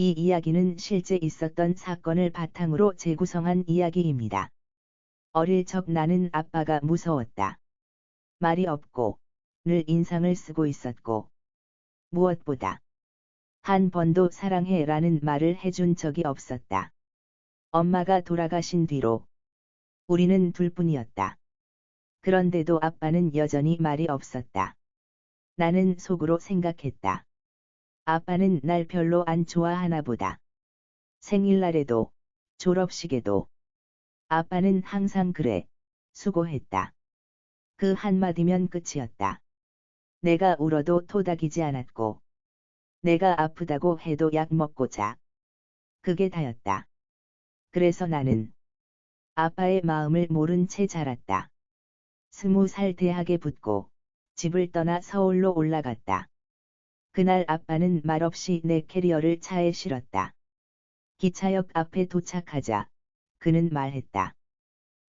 이 이야기는 실제 있었던 사건을 바탕으로 재구성한 이야기입니다. 어릴 적 나는 아빠가 무서웠다. 말이 없고 늘 인상을 쓰고 있었고 무엇보다 한 번도 사랑해 라는 말을 해준 적이 없었다. 엄마가 돌아가신 뒤로 우리는 둘뿐이었다. 그런데도 아빠는 여전히 말이 없었다. 나는 속으로 생각했다. 아빠는 날 별로 안 좋아하나 보다. 생일날에도 졸업식에도 아빠는 항상 그래 수고했다. 그 한마디면 끝이었다. 내가 울어도 토닥이지 않았고 내가 아프다고 해도 약 먹고 자. 그게 다였다. 그래서 나는 아빠의 마음을 모른 채 자랐다. 스무 살 대학에 붙고 집을 떠나 서울로 올라갔다. 그날 아빠는 말없이 내 캐리어를 차에 실었다. 기차역 앞에 도착하자 그는 말했다.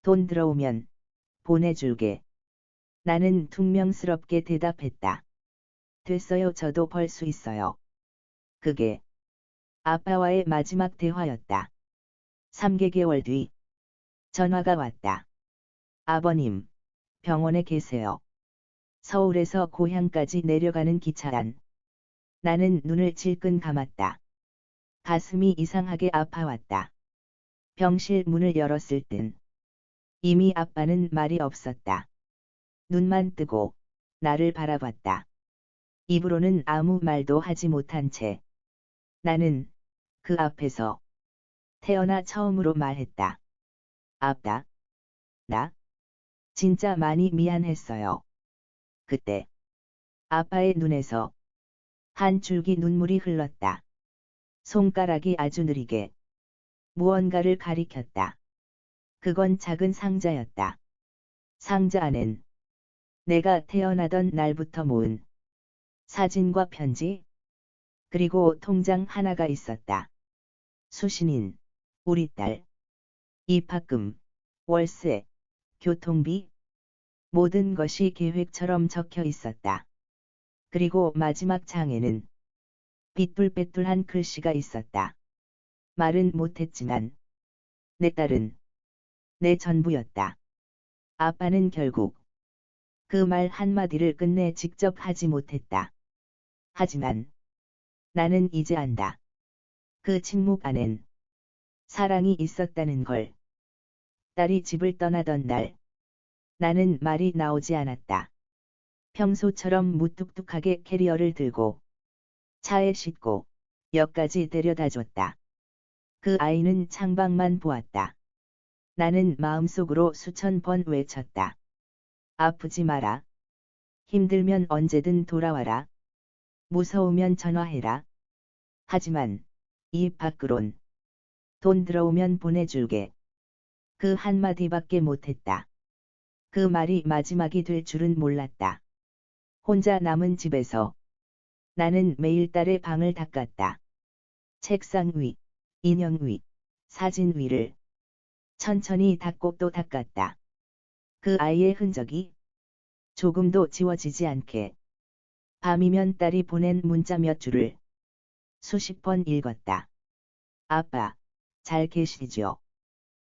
돈 들어오면 보내줄게. 나는 퉁명스럽게 대답했다. 됐어요 저도 벌 수 있어요. 그게 아빠와의 마지막 대화였다. 3개개월 뒤 전화가 왔다. 아버님, 병원에 계세요. 서울에서 고향까지 내려가는 기차 안. 나는 눈을 질끈 감았다. 가슴이 이상하게 아파왔다. 병실 문을 열었을 땐 이미 아빠는 말이 없었다. 눈만 뜨고 나를 바라봤다. 입으로는 아무 말도 하지 못한 채 나는 그 앞에서 태어나 처음으로 말했다. 아빠. 나? 진짜 많이 미안했어요. 그때 아빠의 눈에서 한 줄기 눈물이 흘렀다. 손가락이 아주 느리게 무언가를 가리켰다. 그건 작은 상자였다. 상자 안엔 내가 태어나던 날부터 모은 사진과 편지 그리고 통장 하나가 있었다. 수신인, 우리 딸, 입학금, 월세, 교통비, 모든 것이 계획처럼 적혀 있었다. 그리고 마지막 장에는 삐뚤빼뚤한 글씨가 있었다. 말은 못했지만 내 딸은 내 전부였다. 아빠는 결국 그 말 한마디를 끝내 직접 하지 못했다. 하지만 나는 이제 안다. 그 침묵 안엔 사랑이 있었다는 걸. 딸이 집을 떠나던 날 나는 말이 나오지 않았다. 평소처럼 무뚝뚝하게 캐리어를 들고 차에 싣고 역까지 데려다 줬다. 그 아이는 창밖만 보았다. 나는 마음속으로 수천 번 외쳤다. 아프지 마라. 힘들면 언제든 돌아와라. 무서우면 전화해라. 하지만 이 밖으론 돈 들어오면 보내줄게. 그 한마디밖에 못했다. 그 말이 마지막이 될 줄은 몰랐다. 혼자 남은 집에서 나는 매일 딸의 방을 닦았다. 책상 위, 인형 위, 사진 위를 천천히 닦고 또 닦았다. 그 아이의 흔적이 조금도 지워지지 않게 밤이면 딸이 보낸 문자 몇 줄을 수십 번 읽었다. 아빠, 잘 계시죠?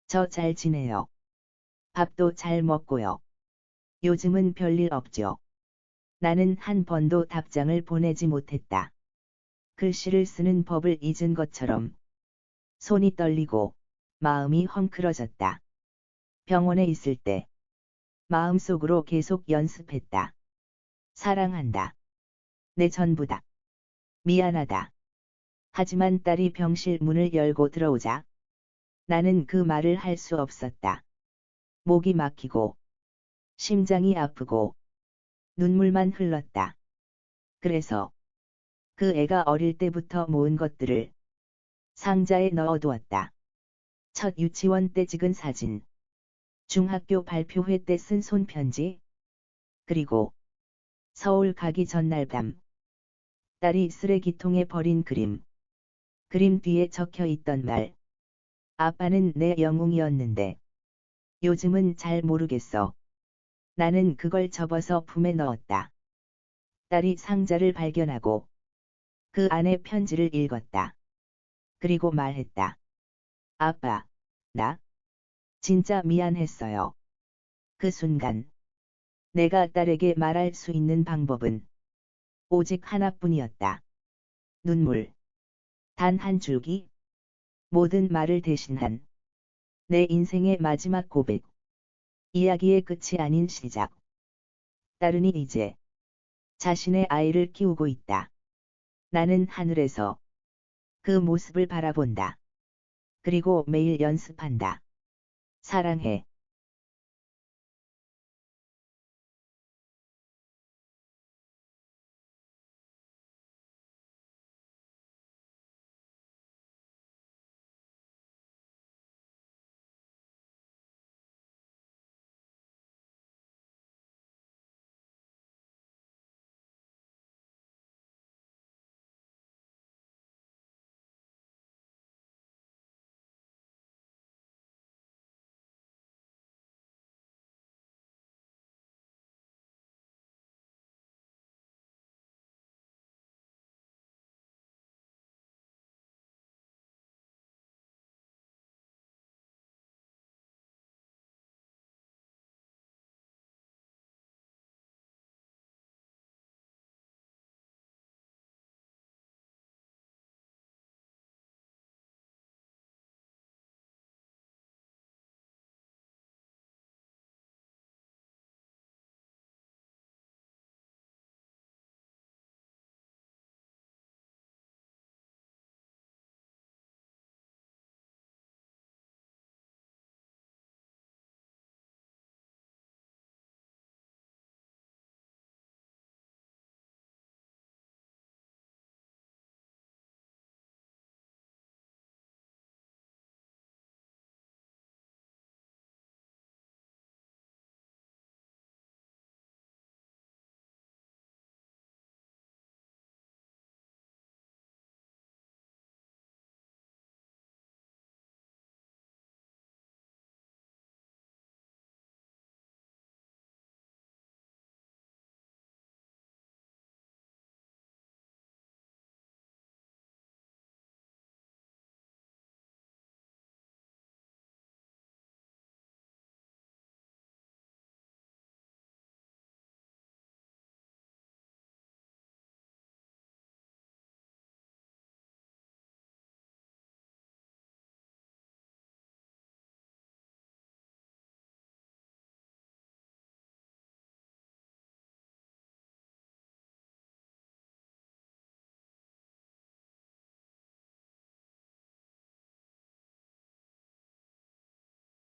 저 잘 지내요. 밥도 잘 먹고요. 요즘은 별일 없죠. 나는 한 번도 답장을 보내지 못했다. 글씨를 쓰는 법을 잊은 것처럼 손이 떨리고 마음이 헝클어졌다. 병원에 있을 때 마음속으로 계속 연습했다. 사랑한다. 내 전부다. 미안하다. 하지만 딸이 병실 문을 열고 들어오자 나는 그 말을 할 수 없었다. 목이 막히고 심장이 아프고 눈물만 흘렀다. 그래서 그 애가 어릴 때부터 모은 것들을 상자에 넣어두었다. 첫 유치원 때 찍은 사진, 중학교 발표회 때 쓴 손편지, 그리고 서울 가기 전날 밤 딸이 쓰레기통에 버린 그림, 그림 뒤에 적혀 있던 말, 아빠는 내 영웅이었는데 요즘은 잘 모르겠어. 나는 그걸 접어서 품에 넣었다. 딸이 상자를 발견하고 그 안에 편지를 읽었다. 그리고 말했다. 아빠, 나 진짜 미안했어요. 그 순간 내가 딸에게 말할 수 있는 방법은 오직 하나뿐이었다. 눈물. 단 한 줄기. 모든 말을 대신한 내 인생의 마지막 고백. 이야기의 끝이 아닌 시작. 딸은이 이제 자신의 아이를 키우고 있다. 나는 하늘에서 그 모습을 바라본다. 그리고 매일 연습한다. 사랑해.